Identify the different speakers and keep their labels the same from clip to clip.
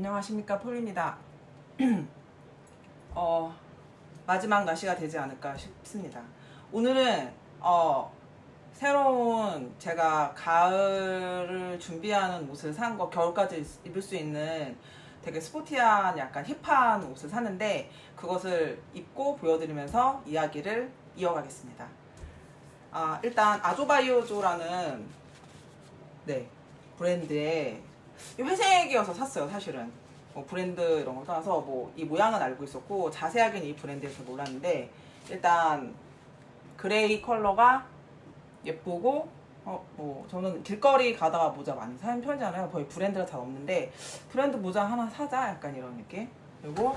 Speaker 1: 안녕하십니까 폴입니다. 어, 마지막 날씨가 되지 않을까 싶습니다. 오늘은 어, 새로운 제가 가을을 준비하는 옷을 산 거 겨울까지 입을 수 있는 되게 스포티한 약간 힙한 옷을 샀는데 그것을 입고 보여드리면서 이야기를 이어가겠습니다. 아, 일단 아조바이오조라는 네 브랜드의 이 회색이어서 샀어요 사실은. 뭐 브랜드 이런 거 떠나서 뭐 이 모양은 알고 있었고 자세하게는 이 브랜드에 서 몰랐는데 일단 그레이 컬러가 예쁘고 어, 뭐 저는 길거리 가다가 모자 많이 사는 편이잖아요. 거의 브랜드가 잘 없는데 브랜드 모자 하나 사자 약간 이런 느낌? 그리고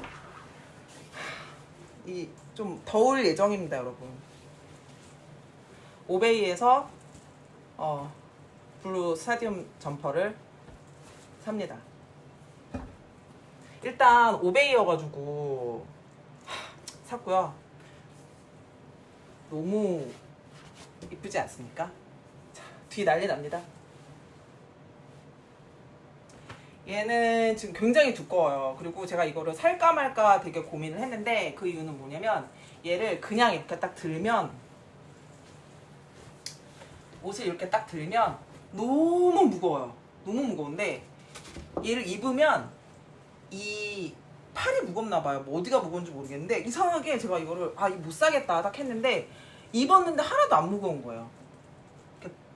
Speaker 1: 이 좀 더울 예정입니다 여러분. 오베이에서 어, 블루 스타디움 점퍼를 삽니다. 일단 오베이여가지고 하, 샀고요. 너무 이쁘지 않습니까? 자, 뒤 난리 납니다. 얘는 지금 굉장히 두꺼워요. 그리고 제가 이거를 살까 말까 되게 고민을 했는데 그 이유는 뭐냐면 얘를 그냥 이렇게 딱 들면 옷을 이렇게 딱 들면 너무 무거워요. 너무 무거운데 얘를 입으면 이 팔이 무겁나 봐요. 뭐 어디가 무거운지 모르겠는데 이상하게 제가 이거를 아 이거 못 사겠다 딱 했는데 입었는데 하나도 안 무거운 거예요.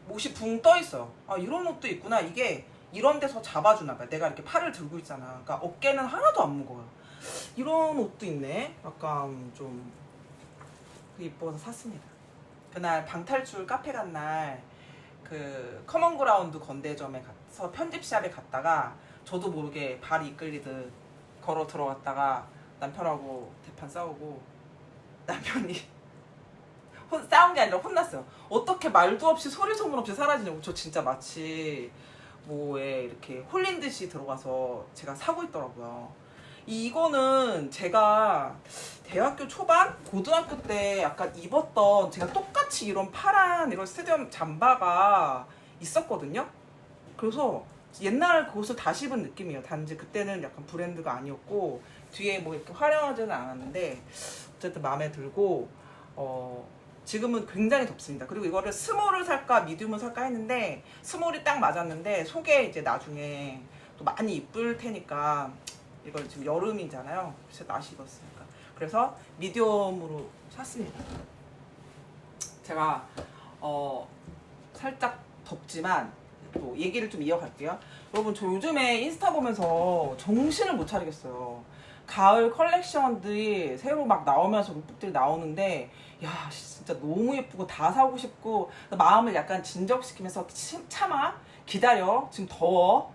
Speaker 1: 옷이 붕 떠 있어요. 아 이런 옷도 있구나. 이게 이런 데서 잡아주나 봐요. 내가 이렇게 팔을 들고 있잖아. 그러니까 어깨는 하나도 안 무거워요. 이런 옷도 있네. 약간 좀 이뻐서 샀습니다. 그날 방탈출 카페 간 날 그 커먼 그라운드 건대점에 가서 편집샵에 갔다가 저도 모르게 발이 이끌리듯 걸어 들어갔다가 남편하고 대판 싸우고 남편이 혼, 싸운 게 아니라 혼났어요. 어떻게 말도 없이 소리 소문 없이 사라지냐고 저 진짜 마치 뭐에 이렇게 홀린 듯이 들어가서 제가 사고 있더라고요. 이거는 제가 대학교 초반, 고등학교 때 약간 입었던 제가 똑같이 이런 파란 이런 스테디움 잠바가 있었거든요. 그래서 옛날 그 옷을 다시 입은 느낌이에요. 단지 그때는 약간 브랜드가 아니었고 뒤에 뭐 이렇게 화려하지는 않았는데 어쨌든 마음에 들고 어 지금은 굉장히 덥습니다. 그리고 이거를 스몰을 살까 미디움을 살까 했는데 스몰이 딱 맞았는데 속에 이제 나중에 또 많이 이쁠 테니까 이걸 지금 여름이잖아요. 그래서 나시 입었으니까. 그래서 미디움으로 샀습니다. 제가 어 살짝 덥지만 또 얘기를 좀 이어갈게요. 여러분 저 요즘에 인스타 보면서 정신을 못 차리겠어요. 가을 컬렉션들이 새로 막 나오면서 룩북들이 나오는데 야 진짜 너무 예쁘고 다 사고 싶고 마음을 약간 진정시키면서 치- 참아 기다려 지금 더워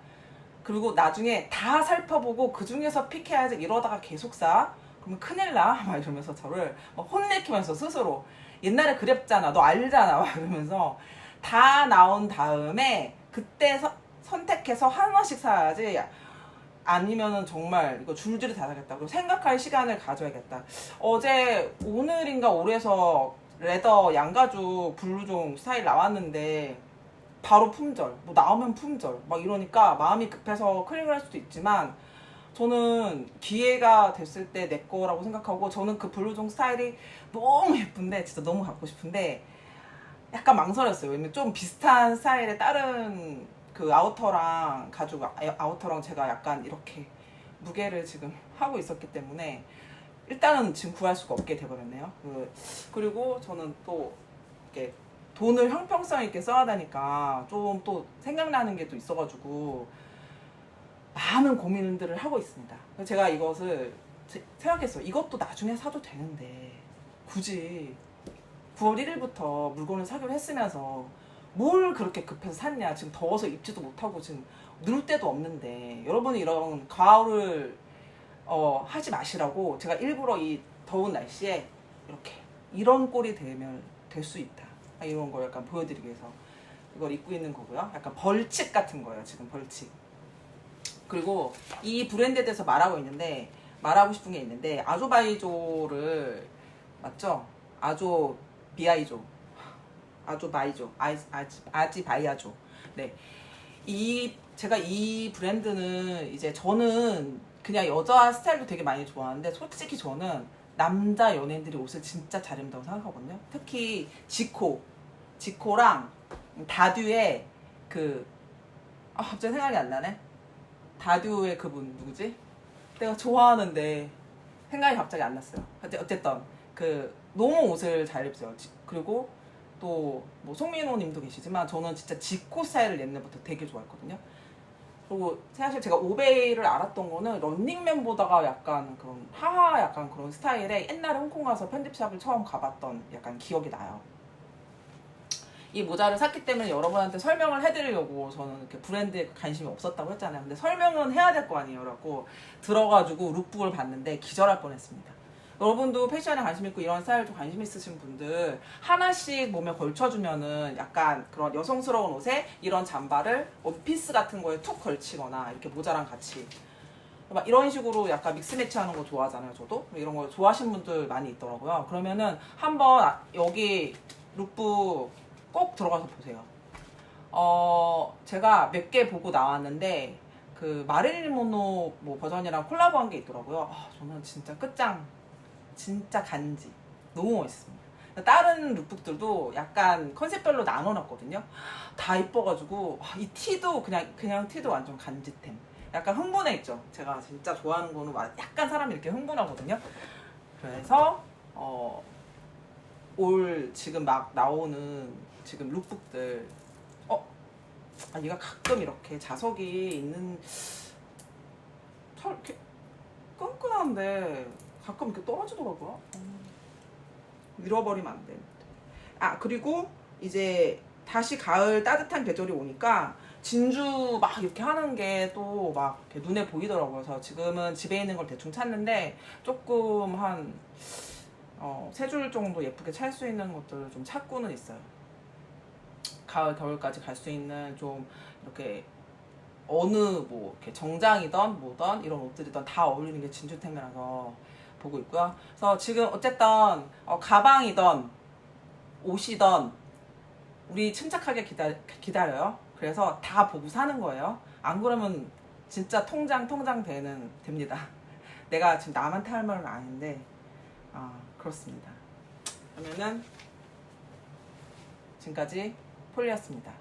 Speaker 1: 그리고 나중에 다 살펴보고 그 중에서 픽해야지 이러다가 계속 사. 그러면 큰일 나 막 이러면서 저를 막 혼내키면서 스스로. 옛날에 그랬잖아. 너 알잖아. 막 이러면서. 다 나온 다음에 그때 서- 선택해서 하나씩 사야지. 아니면은 정말 이거 줄줄이 다 사겠다. 그리고 생각할 시간을 가져야겠다. 어제 오늘인가 올해서 레더 양가죽 블루종 스타일 나왔는데 바로 품절. 뭐 나오면 품절. 막 이러니까 마음이 급해서 클릭을 할 수도 있지만 저는 기회가 됐을 때 내 거라고 생각하고 저는 그 블루종 스타일이 너무 예쁜데 진짜 너무 갖고 싶은데 약간 망설였어요. 왜냐면 좀 비슷한 스타일의 다른 그 아우터랑 가죽 아- 아우터랑 제가 약간 이렇게 무게를 지금 하고 있었기 때문에 일단은 지금 구할 수가 없게 돼버렸네요. 그, 그리고 저는 또 이렇게 돈을 형평성 있게 써야 되니까 좀 또 생각나는 게 또 있어가지고 많은 고민들을 하고 있습니다. 제가 이것을 제- 생각했어요. 이것도 나중에 사도 되는데 굳이 9월 1일부터 물건을 사기로 했으면서 뭘 그렇게 급해서 샀냐. 지금 더워서 입지도 못하고 지금 누를 데도 없는데 여러분이 이런 가을을 어, 하지 마시라고 제가 일부러 이 더운 날씨에 이렇게 이런 꼴이 되면 될 수 있다. 아, 이런 걸 약간 보여드리기 위해서 이걸 입고 있는 거고요. 약간 벌칙 같은 거예요. 지금 벌칙. 그리고 이 브랜드에 대해서 말하고 있는데 말하고 싶은 게 있는데 아조바이조를 맞죠? 아조 비아이조 아조 바이조 아이, 아지, 아지 바이아조 네. 이 제가 이 브랜드는 이제 저는 그냥 여자 스타일도 되게 많이 좋아하는데 솔직히 저는 남자 연예인들이 옷을 진짜 잘 입는다고 생각하거든요. 특히 지코, 지코랑 다듀의 그 아, 갑자기 생각이 안 나네. 다듀의 그분 누구지? 내가 좋아하는데 생각이 갑자기 안 났어요. 어쨌든 그 너무 옷을 잘 입어요. 지- 그리고 또 뭐 송민호님도 계시지만 저는 진짜 지코 스타일을 옛날부터 되게 좋아했거든요. 그리고 사실 제가 오베이를 알았던 거는 런닝맨 보다가 약간 그런 하하 약간 그런 스타일의 옛날에 홍콩 가서 편집샵을 처음 가봤던 약간 기억이 나요. 이 모자를 샀기 때문에 여러분한테 설명을 해드리려고 저는 이렇게 브랜드에 관심이 없었다고 했잖아요. 근데 설명은 해야 될 거 아니에요. 라고 들어가지고 룩북을 봤는데 기절할 뻔했습니다. 여러분도 패션에 관심 있고 이런 스타일도 관심 있으신 분들 하나씩 몸에 걸쳐주면은 약간 그런 여성스러운 옷에 이런 잠바를 원피스 같은 거에 툭 걸치거나 이렇게 모자랑 같이 막 이런 식으로 약간 믹스 매치 하는 거 좋아하잖아요, 저도. 이런 거 좋아하시는 분들 많이 있더라고요. 그러면은 한번 아- 여기 룩북 꼭 들어가서 보세요. 어, 제가 몇 개 보고 나왔는데, 그 마릴린 모노 뭐 버전이랑 콜라보 한 게 있더라고요. 아, 저는 진짜 끝장. 진짜 간지. 너무 멋있습니다. 다른 룩북들도 약간 컨셉별로 나눠놨거든요. 다 이뻐가지고, 아, 이 티도 그냥, 그냥 티도 완전 간지템. 약간 흥분해 있죠. 제가 진짜 좋아하는 거는 막 약간 사람이 이렇게 흥분하거든요. 그래서, 어, 올 지금 막 나오는 지금 룩북들, 어? 아, 얘가 가끔 이렇게 자석이 있는, 잘 이렇게 끈끈한데 가끔 이렇게 떨어지더라고요. 음. 잃어버리면 안 돼. 아, 그리고 이제 다시 가을 따뜻한 계절이 오니까 진주 막 이렇게 하는 게 또 막 눈에 보이더라고요. 그래서 지금은 집에 있는 걸 대충 찾는데 조금 한, 어, 세 줄 정도 예쁘게 찰 수 있는 것들을 좀 찾고는 있어요. 가을, 겨울까지 갈 수 있는 좀 이렇게 어느 뭐 이렇게 정장이던 뭐던 이런 옷들이던 다 어울리는 게 진주템이라서 보고 있고요. 그래서 지금 어쨌든 어, 가방이던 옷이던 우리 침착하게 기다, 기다려요. 그래서 다 보고 사는 거예요. 안 그러면 진짜 통장 통장 되는 됩니다. 내가 지금 남한테 할 말은 아닌데 아 그렇습니다. 그러면은 지금까지 폴리였습니다.